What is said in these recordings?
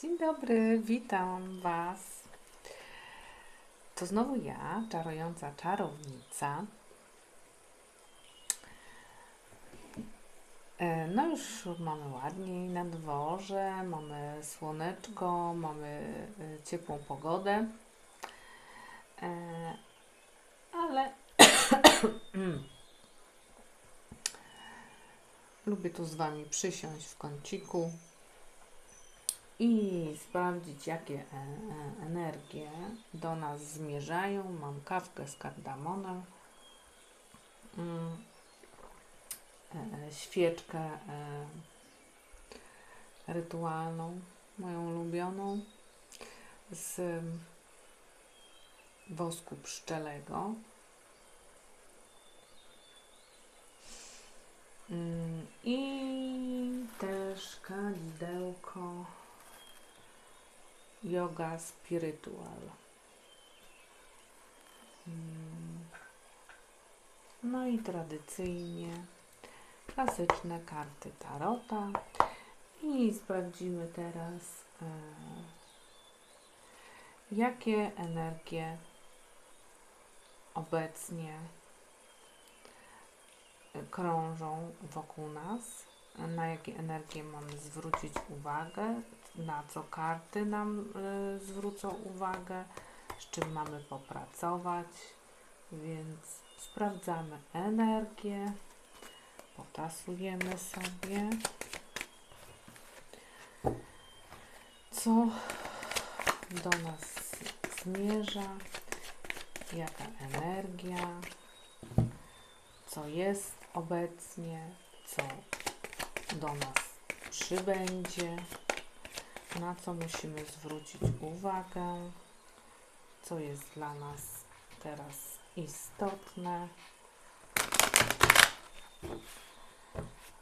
Dzień dobry, witam Was. To znowu ja, czarująca czarownica. E, No już mamy ładniej na dworze, mamy słoneczko, mamy e, ciepłą pogodę. E, Ale lubię tu z Wami przysiąść w kąciku i sprawdzić, jakie e, e, energie do nas zmierzają. Mam kawkę z kardamonem, mm, e, świeczkę rytualną, moją ulubioną, z wosku pszczelego. Mm, I też kalidełko Yoga Spiritual. Mm. No i tradycyjnie klasyczne karty Tarota. I sprawdzimy teraz, e, jakie energie obecnie krążą wokół nas, na jakie energie mamy zwrócić uwagę, na co karty nam y, zwrócą uwagę, z czym mamy popracować, więc sprawdzamy energię, potasujemy sobie, co do nas zmierza, jaka energia, co jest obecnie, co do nas przybędzie, na co musimy zwrócić uwagę, co jest dla nas teraz istotne.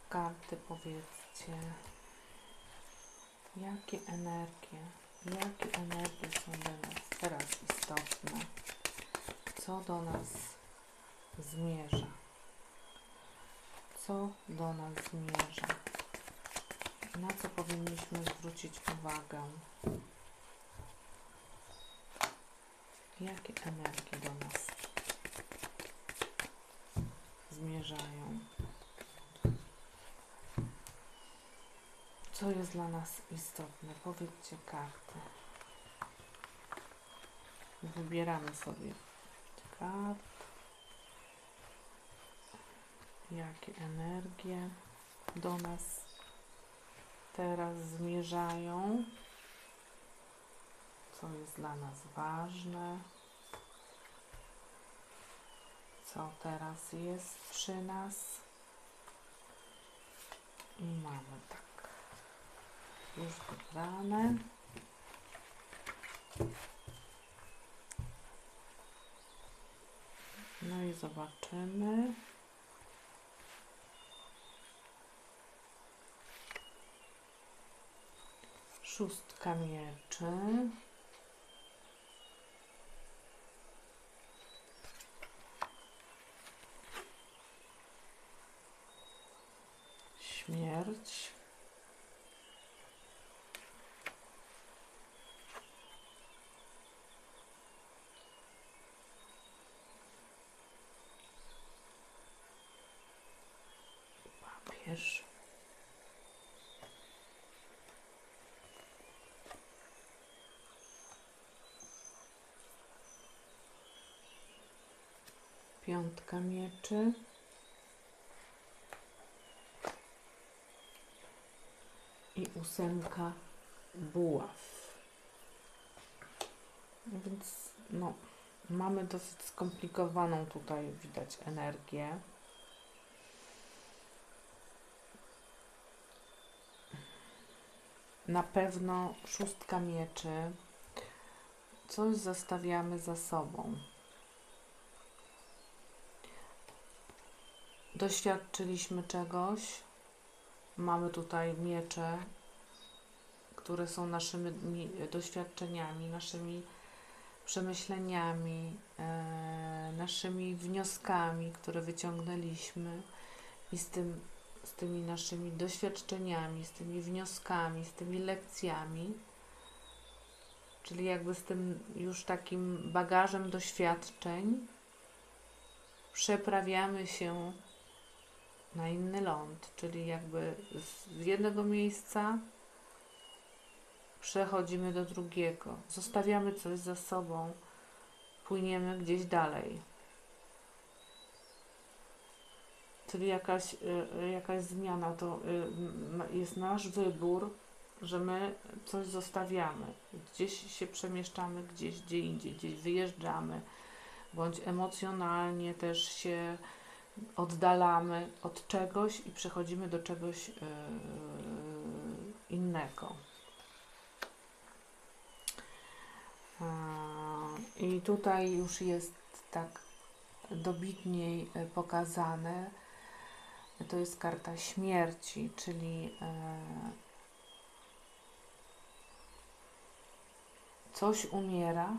Karty powiedzcie, jakie energie, jakie energie są dla nas teraz istotne, co do nas zmierza co do nas zmierza, na co powinniśmy zwrócić uwagę, jakie energie do nas zmierzają, co jest dla nas istotne. Powiedzcie karty. Wybieramy sobie kart jakie energie do nas teraz zmierzają, co jest dla nas ważne, co teraz jest przy nas. I mamy tak, już wybrane. No i zobaczymy. Szóstka mieczy. Śmierć. Papież. Piątka mieczy. I ósemka buław. Więc no, mamy dosyć skomplikowaną tutaj widać energię. Na pewno szóstka mieczy. Coś zostawiamy za sobą. Doświadczyliśmy czegoś. Mamy tutaj miecze, które są naszymi mi- doświadczeniami, naszymi przemyśleniami, e, naszymi wnioskami, które wyciągnęliśmy i z, tym, z tymi naszymi doświadczeniami, z tymi wnioskami, z tymi lekcjami Czyli jakby z tym już takim bagażem doświadczeń przeprawiamy się na inny ląd, czyli jakby z jednego miejsca przechodzimy do drugiego, zostawiamy coś za sobą, płyniemy gdzieś dalej. Czyli jakaś, y, y, jakaś zmiana to y, jest nasz wybór, że my coś zostawiamy. Gdzieś się przemieszczamy, gdzieś gdzie indziej, gdzieś wyjeżdżamy, bądź emocjonalnie też się oddalamy od czegoś i przechodzimy do czegoś yy, innego. Yy, I tutaj już jest tak dobitniej e, pokazane. To jest karta śmierci, czyli e, coś umiera.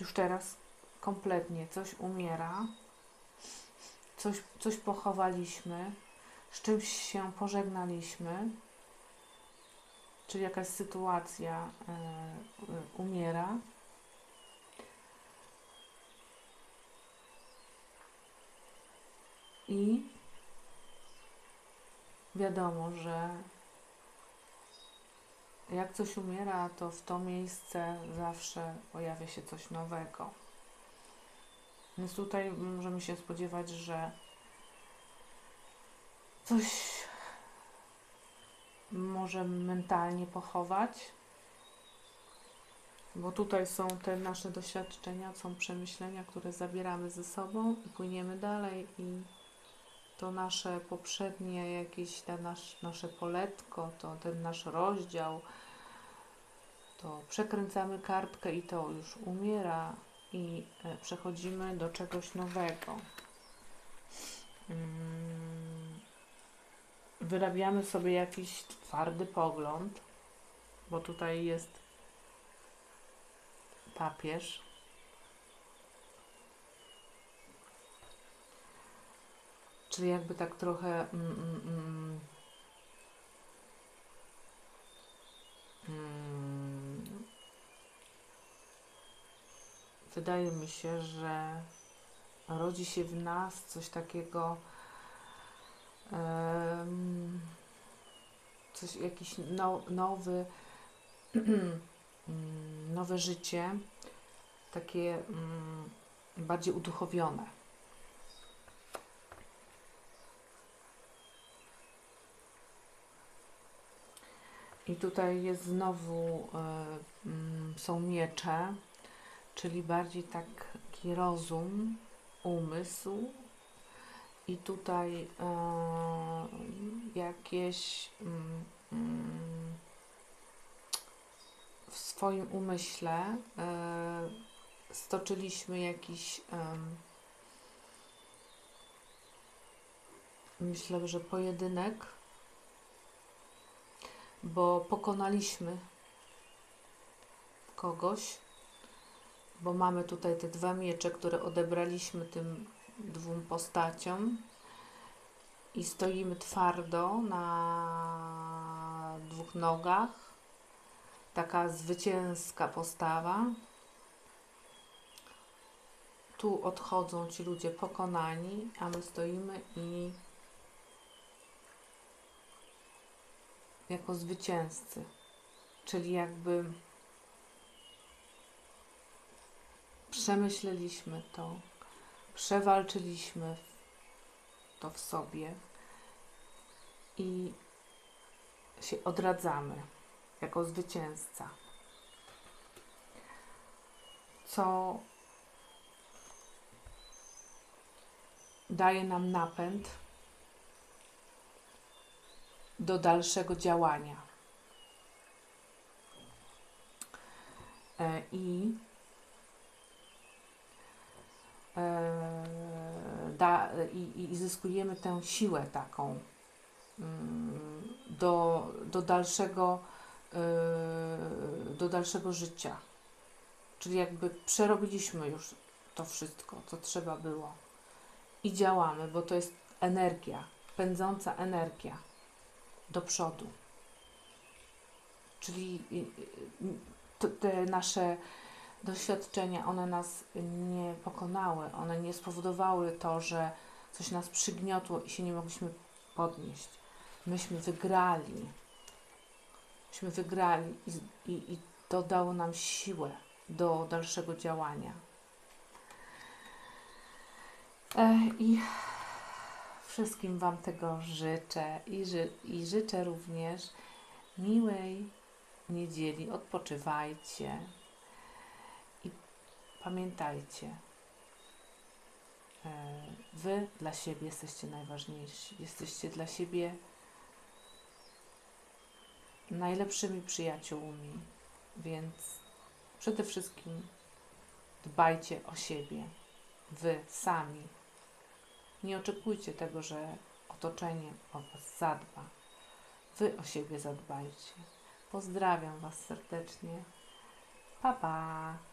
Już teraz kompletnie coś umiera. Coś, coś pochowaliśmy, z czymś się pożegnaliśmy, czyli jakaś sytuacja e, e, umiera. I wiadomo, że jak coś umiera, to w to miejsce zawsze pojawia się coś nowego. Więc tutaj możemy się spodziewać, że coś może mentalnie pochować, bo tutaj są te nasze doświadczenia, są przemyślenia, które zabieramy ze sobą i płyniemy dalej i to nasze poprzednie jakieś, te nasz, nasze poletko, to ten nasz rozdział, to przekręcamy kartkę i to już umiera i e, przechodzimy do czegoś nowego. Mm, Wyrabiamy sobie jakiś twardy pogląd, bo tutaj jest papież. Czyli jakby tak trochę mm, mm, mm, mm, wydaje mi się, że rodzi się w nas coś takiego coś, jakiś now, nowy mm, nowe życie takie mm, bardziej uduchowione. I tutaj jest znowu, e, mm, są miecze, czyli bardziej taki rozum, umysł. I tutaj e, jakieś mm, mm, w swoim umyśle e, stoczyliśmy jakiś em, myślę, że pojedynek, bo pokonaliśmy kogoś, bo mamy tutaj te dwa miecze, które odebraliśmy tym dwóm postaciom i stoimy twardo na dwóch nogach. Taka zwycięska postawa. Tu odchodzą ci ludzie pokonani, a my stoimy i jako zwycięzcy. Czyli jakby przemyśleliśmy to, przewalczyliśmy to w sobie i się odradzamy jako zwycięzca. Co daje nam napęd do dalszego działania. E, I da, i, i zyskujemy tę siłę taką mm, do, do, dalszego, e, do dalszego życia. Czyli jakby przerobiliśmy już to wszystko, co trzeba było. I działamy, bo to jest energia, pędząca energia do przodu. Czyli y, y, to- te nasze doświadczenia, one nas nie pokonały, one nie spowodowały to, że coś nas przygniotło i się nie mogliśmy podnieść. Myśmy wygrali. Myśmy wygrali i, i, i to dało nam siłę do dalszego działania. I wszystkim Wam tego życzę i, ży, i życzę również miłej niedzieli. Odpoczywajcie pamiętajcie, e, Wy dla siebie jesteście najważniejsi. Jesteście dla siebie najlepszymi przyjaciółmi, więc przede wszystkim dbajcie o siebie. Wy sami. Nie oczekujcie tego, że otoczenie o Was zadba. Wy o siebie zadbajcie. Pozdrawiam Was serdecznie. Pa, pa.